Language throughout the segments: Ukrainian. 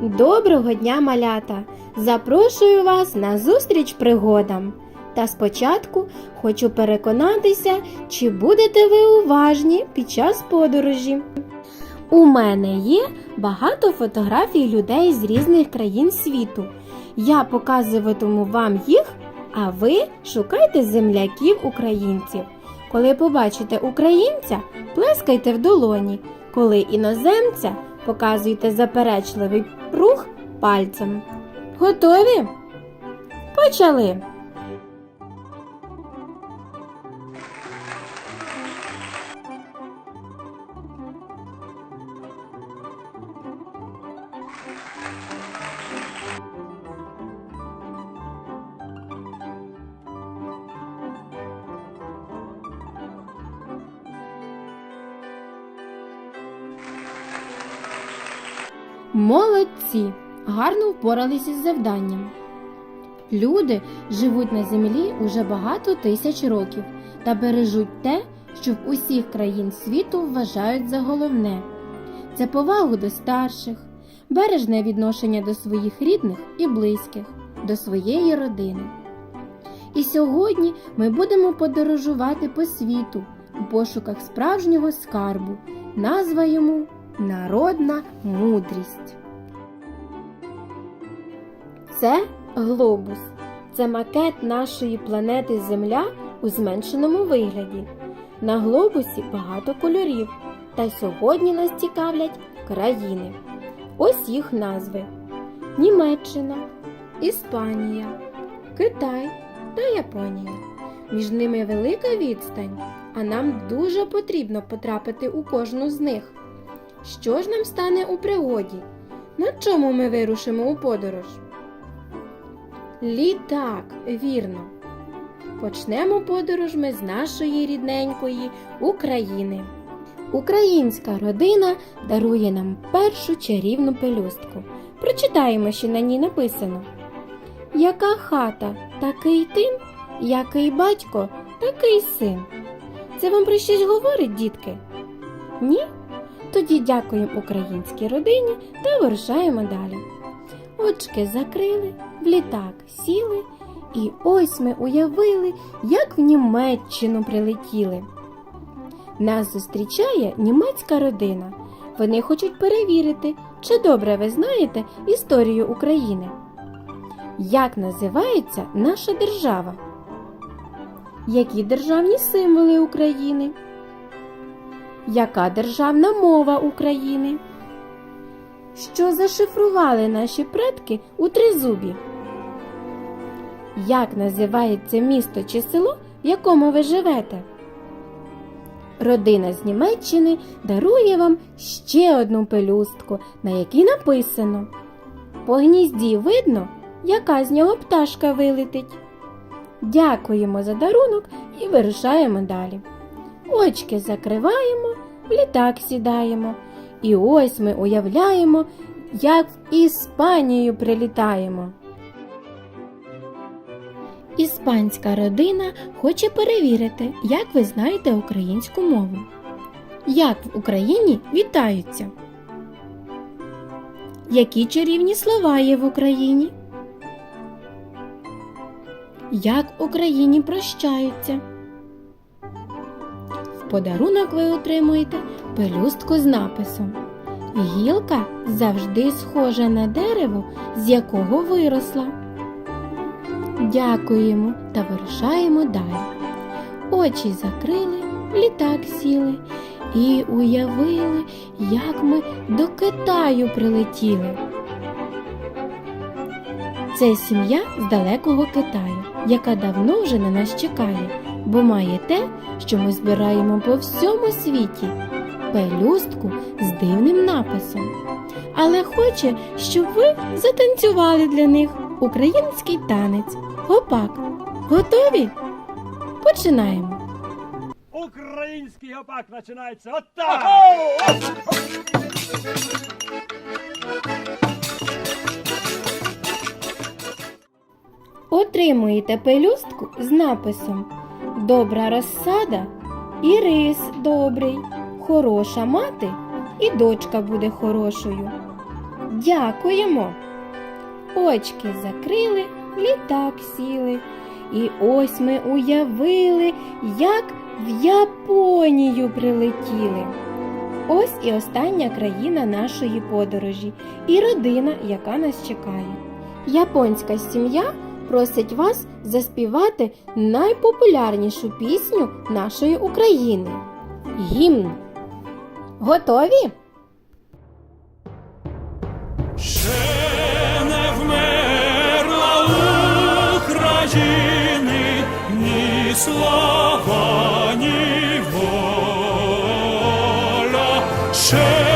Доброго дня, малята! Запрошую вас на зустріч пригодам. Та спочатку хочу переконатися, чи будете ви уважні під час подорожі. У мене є багато фотографій людей з різних країн світу. Я показуватиму вам їх, а ви шукайте земляків українців. Коли побачите українця, плескайте в долоні. Коли іноземця, показуйте заперечливий рух пальцем. Готові? Почали! Молодці! Гарно впоралися з завданням. Люди живуть на землі уже багато тисяч років та бережуть те, що в усіх країн світу вважають за головне. Це повагу до старших, бережне відношення до своїх рідних і близьких, до своєї родини. І сьогодні ми будемо подорожувати по світу у пошуках справжнього скарбу, назва йому Народна мудрість. Це глобус. Це макет нашої планети Земля у зменшеному вигляді. На глобусі багато кольорів. Та сьогодні нас цікавлять країни. Ось їх назви: Німеччина, Іспанія, Китай та Японія. Між ними велика відстань, а нам дуже потрібно потрапити у кожну з них. Що ж нам стане у пригоді? На чому ми вирушимо у подорож? Літак, вірно. Почнемо подорож ми з нашої рідненької України. Українська родина дарує нам першу чарівну пелюстку. Прочитаємо, що на ній написано. Яка хата, такий тин, який батько, такий син. Це вам про щось говорить, дітки? Ні? Тоді дякуємо українській родині та вирушаємо далі. Очки закрили, в літак сіли, і ось ми уявили, як в Німеччину прилетіли. Нас зустрічає німецька родина. Вони хочуть перевірити, чи добре ви знаєте історію України. Як називається наша держава? Які державні символи України? Яка державна мова України? Що зашифрували наші предки у тризубі? Як називається місто чи село, в якому ви живете? Родина з Німеччини дарує вам ще одну пелюстку, на якій написано По гнізді видно, яка з нього пташка вилетить. Дякуємо за дарунок і вирушаємо далі. Очки закриваємо, в літак сідаємо. І ось ми уявляємо, як в Іспанію прилітаємо. Іспанська родина хоче перевірити, як ви знаєте українську мову. Як в Україні вітаються? Які чарівні слова є в Україні? Як в Україні прощаються? Подарунок ви отримуєте пелюстку з написом. Гілка завжди схожа на дерево, з якого виросла. Дякуємо та вирушаємо далі. Очі закрили, літак сіли і уявили, як ми до Китаю прилетіли. Це сім'я з далекого Китаю, яка давно вже на нас чекає, бо має те, що ми збираємо по всьому світі пелюстку з дивним написом. Але хоче, щоб ви затанцювали для них український танець. Гопак. Готові? Починаємо. Український гопак починається отак. Отримуєте пелюстку з написом Добра розсада і рис добрий, хороша мати і дочка буде хорошою. Дякуємо. Очки закрили, літак сіли. І ось ми уявили, як в Японію прилетіли. Ось і остання країна нашої подорожі, і родина, яка нас чекає. Японська сім'я просить вас заспівати найпопулярнішу пісню нашої України гімн. Готові? Ще не вмерла України ні слава, ні воля. Ще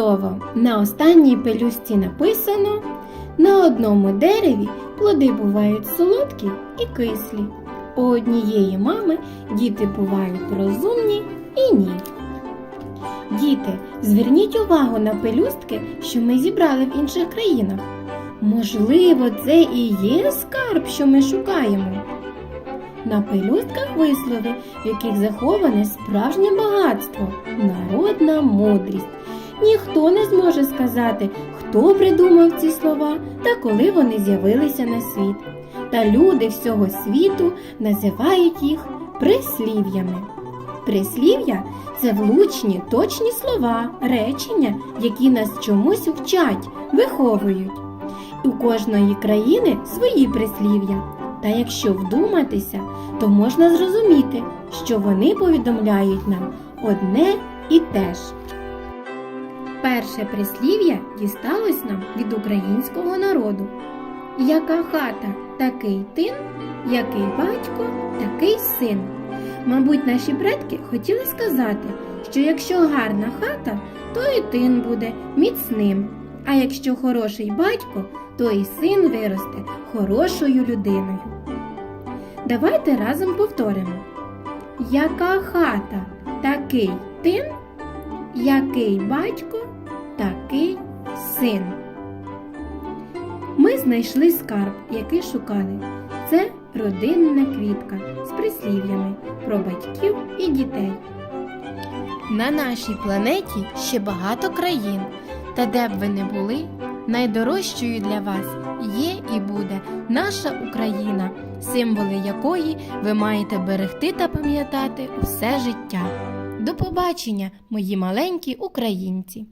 Чудово! На останній пелюсті написано: на одному дереві плоди бувають солодкі і кислі. У однієї мами діти бувають розумні і ні. Діти, зверніть увагу на пелюстки, що ми зібрали в інших країнах. Можливо, це і є скарб, що ми шукаємо. На пелюстках вислови, в яких заховане справжнє багатство, народна мудрість. Ніхто не зможе сказати, хто придумав ці слова та коли вони з'явилися на світ. Та люди всього світу називають їх прислів'ями. Прислів'я це влучні, точні слова, речення, які нас чомусь вчать, виховують. У кожної країни свої прислів'я. Та якщо вдуматися, то можна зрозуміти, що вони повідомляють нам одне і те ж. Перше прислів'я дісталось нам від українського народу. Яка хата, такий тин, який батько, такий син. Мабуть, наші предки хотіли сказати, що якщо гарна хата, то і тин буде міцним. А якщо хороший батько, то і син виросте хорошою людиною. Давайте разом повторимо. Яка хата, такий тин, який батько, такий син. Ми знайшли скарб, який шукали. Це родинна квітка з прислів'ями про батьків і дітей. На нашій планеті ще багато країн, та де б ви не були, найдорожчою для вас є і буде наша Україна, символи якої ви маєте берегти та пам'ятати усе життя. До побачення, мої маленькі українці!